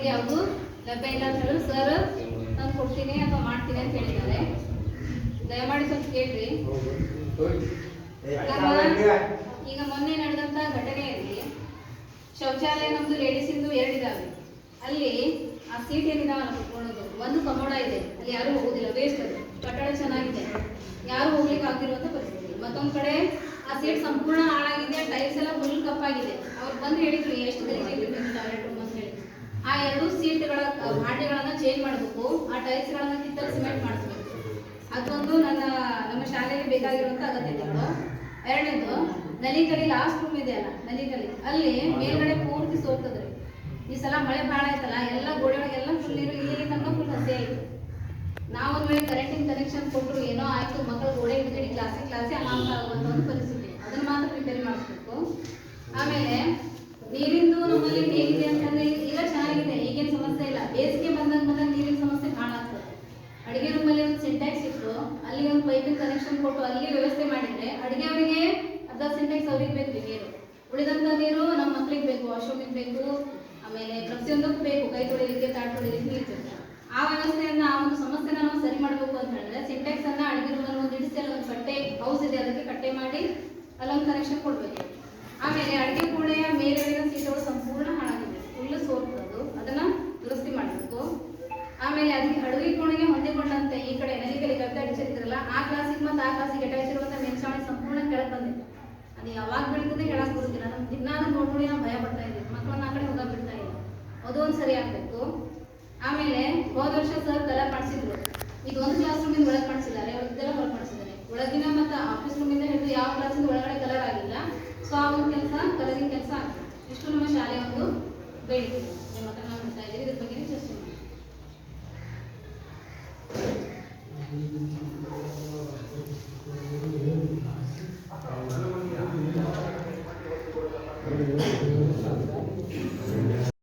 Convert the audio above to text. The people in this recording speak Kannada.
ಇಲ್ಲಿ ಯಾವುದು ಲಭ್ಯ ಇಲ್ಲ ಅಂತ ಹೇಳಿದ್ರು ಸರ್ ನಾನು ಕೊಡ್ತೀನಿ ಅಥವಾ ಮಾಡ್ತೀನಿ ಅಂತ ಹೇಳಿದ್ದಾರೆ. ದಯಮಾಡಿ ಸ್ವಲ್ಪ ಕೇಳ್ರಿ. ಈಗ ಮೊನ್ನೆ ನಡೆದಂತ ಘಟನೆಯಲ್ಲಿ ಶೌಚಾಲಯ ನಮ್ದು ಲೇಡೀಸಿಂದು ಎರಡಿದಾವೆ. ಅಲ್ಲಿ ಆ ಸೀಟ್ ಏನಿದಾವಲ್ಲ ಕುತ್ಕೊಳ್ಳೋದು. ಒಂದು ಕಮೋಡ ಇದೆ. ಅಲ್ಲಿ ಯಾರು ಹೋಗುದಿಲ್ಲ. ವೇಸ್ಟ್ ಅದು. ಕಟ್ಟಡ ಚೆನ್ನಾಗಿದೆ. ಯಾರು ಹೋಗ್ಲಿಕ್ಕೆ ಆಗಿರುವಂತ ಪರಿಸ್ಥಿತಿ. ಮತ್ತೊಂದ್ ಕಡೆ ಆ ಸೀಟ್ ಸಂಪೂರ್ಣ ಹಾಳಾಗಿದೆ. ಟೈಲ್ಸ್ ಎಲ್ಲ ಫುಲ್ ಕಪ್ಪಾಗಿದೆ. ಅವ್ರು ಬಂದು ಹೇಳಿದ್ರು ಎಷ್ಟು ಗಲೀಜಾಗಿದೆ ಟಾಯ್ಲೆಟ್ ರೂಮ್ ಅಂತ ಹೇಳಿ. ಎರಡು ಸೀಟ್ಗಳ ಭಾಂಡೆಗಳನ್ನ ಚೇಂಜ್ ಮಾಡಬೇಕು. ಆ ಟೈಲ್ಸ್ ಗಳನ್ನ ಕಿತ್ತಲು ಸಿಮೆಂಟ್ ಮಾಡಿಸ್ಬೇಕು. ಅದೊಂದು ನನ್ನ ನಮ್ಮ ಶಾಲೆಗೆ ಬೇಕಾಗಿರುವಂತ ಅಗತ್ಯತೆಗಳು. ಎರಡನೇದು ನಲಿಕಲಿ ಲಾಸ್ಟ್ ರೂಮ್ ಇದೆ ಅಲ್ಲ ನಲಿಕಲಿ ಅಲ್ಲಿ ಮೇಲ್ಗಡೆ ಪೂರ್ತಿ ಸೋತದ್ರಿ. ಈ ಸಲ ಮಳೆ ಭಾಳ ಆಯ್ತಲ್ಲ ಎಲ್ಲ ಗೋಡೆ ಒಳಗೆಲ್ಲ ಫುಲ್ ನೀರು ಇಲ್ಲಿ ತನಕ ಫುಲ್ ಹಸಿ ಆಯ್ತು. ನಾವು ಒಂದ್ ವೇಳೆ ಕರೆಂಟಿನ ಕನೆಕ್ಷನ್ ಕೊಟ್ಟರು ಏನೋ ಆಯ್ತು ಮಕ್ಕಳು ಗೋಡೆ ಹಿಡಿದು ಕ್ಲಾಸಿಗೆ ಕ್ಲಾಸೇ ಅನಾಹುತ ಆಗುವಂತ ಒಂದು ಪರಿಸ್ಥಿತಿ. ಅದನ್ನ ಮಾತ್ರ ರಿಪೇರಿ ಮಾಡಿಸ್ಬೇಕು. ಆಮೇಲೆ ನೀರಿಂದು ನಮ್ಮಲ್ಲಿ ಹೇಗಿದೆ ಅಂತಂದ್ರೆ ಈಗ ಚೆನ್ನಾಗಿದೆ ಈಗೇನು ಸಮಸ್ಯೆ ಇಲ್ಲ ಬೇಸಿಗೆ ಬಂದಂಗ ಬಂದಂಗ ನೀರಿನ ಸಮಸ್ಯೆ ಕಾಣಾಗ್ತದೆ ಅಡಿಗೆ ರೂಮಲ್ಲಿ ಒಂದು ಸಿಂಟ್ಯಾಕ್ಸ್ ಇತ್ತು ಅಲ್ಲಿ ಒಂದು ಪೈಪಿನ ಕನೆಕ್ಷನ್ ಕೊಟ್ಟು ಅಲ್ಲಿ ವ್ಯವಸ್ಥೆ ಮಾಡಿದ್ರೆ ಅಡಿಗೆ ಅವರಿಗೆ ಸಿಂಟ್ಯಾಕ್ಸ್ ಅವ್ರಿಗೆ ಬೇಕು ನೀರು. ಉಳಿದಂತ ನೀರು ನಮ್ಮ ಮಕ್ಳಿಗೆ ಬೇಕು, ವಾಶ್ರೂಮಿಗೆ ಬೇಕು, ಆಮೇಲೆ ಪ್ರತಿಯೊಂದಕ್ಕೂ ಬೇಕು, ಕೈ ತೊಳಿಲಿಕ್ಕೆ ತಾಟ್ ತೊಳಿಲಿಕ್ಕೆ ನೀರು ಬೇಕು. ಆ ವ್ಯವಸ್ಥೆಯನ್ನ, ಆ ಒಂದು ಸಮಸ್ಯೆನ ನಾವು ಸರಿ ಮಾಡಬೇಕು ಅಂತ ಹೇಳಿದ್ರೆ ಸಿಂಟೆಕ್ಸ್ ಅನ್ನ ಅಡಿಗೆ ರೂಮಲ್ಲಿ ಒಂದು ಇಡಿಸಿ ಅಲ್ಲಿ ಒಂದು ಕಟ್ಟೆ ಹೌಸ್ ಇದೆ, ಅದಕ್ಕೆ ಕಟ್ಟೆ ಮಾಡಿ ಅಲ್ಲೊಂದು ಕನೆಕ್ಷನ್ ಕೊಡ್ಬೇಕು. ಆಮೇಲೆ ಅಡಿಗೆ ಕೋಣೆಯ ಮೇಲ್ಗಡೆಯ ಸೀಟುಗಳು ಸಂಪೂರ್ಣ ಹಾಳಾಗಿದೆ. ಫುಲ್ ಸೋರ್ತದು ಅದನ್ನ ದುರಸ್ತಿ ಮಾಡಬೇಕು. ಆಮೇಲೆ ಅದಕ್ಕೆ ಅಡುಗೆ ಕೋಣೆಗೆ ಹೊಂದಿಕೊಂಡಂತೆ ಈ ಕಡೆ ನಲಿಕಲಿ ಗದ್ದೆ ಅಡಿಸಿರ್ತಾರಲ್ಲ ಆ ಕ್ಲಾಸಿಗೆ ಮತ್ತೆ ಆ ಕ್ಲಾಸಿಗೆ ಅಟ್ಯಾಚ್ ಇರುವಂತ ಮೇಲ್ಚಾವಣಿ ಸಂಪೂರ್ಣ ಕೆಳಗೆ ಬಂದಿದೆ. ಅದು ಯಾವಾಗ ಬೀಳ್ತದೆ ಹೇಳಕ್ ಬರುದಿಲ್ಲ ನಮ್ಗೆ ದಿನಾನು ನೋಡಿ ನಾವು ಭಯ ಪಡ್ತಾ ಇದ್ದೀವಿ. ಮಕ್ಕಳನ್ನ ಆ ಕಡೆ ಹೋಗಕ್ ಬಿಡ್ತಾ ಇಲ್ಲ. ಅದು ಒಂದು ಸರಿ ಆಗ್ಬೇಕು. ಆಮೇಲೆ ಹೋದ ವರ್ಷ ಸರ್ ಕಲರ್ ಮಾಡಿಸಿದ್ರು. ಈಗ ಒಂದು ಕ್ಲಾಸ್ ರೂಮಿಂದ ಒಳಗೆ ಮಾಡಿಸಿದ್ದಾರೆ. ಇದೆಲ್ಲ ಹೊರಗೆ ಮಾಡಿಸಿದ್ದಾರೆ. ಒಳಗಿನ ಮತ್ತು ಆಫೀಸ್ ರೂಮಿಂದ ಹಿಡಿದು ಯಾವ ಕ್ಲಾಸಿಂದ ಒಳಗಡೆ ಕಲರ್ ಆಗಿಲ್ಲ. ಸೊ ಆ ಒಂದು ಕೆಲಸ ಕಲರಿಂಗ್ ಕೆಲಸ ಆಗ್ತದೆ ಇಷ್ಟು ನಮ್ಮ ಶಾಲೆಯ ಒಂದು ಬೇಡಿಕೆ ನಿಮ್ಮ ನಾವು ಮಾಡ್ತಾ ಇದ್ದೀವಿ. ಇದ್ರ ಬಗ್ಗೆ ಚರ್ಚೆ ಮಾಡಿ.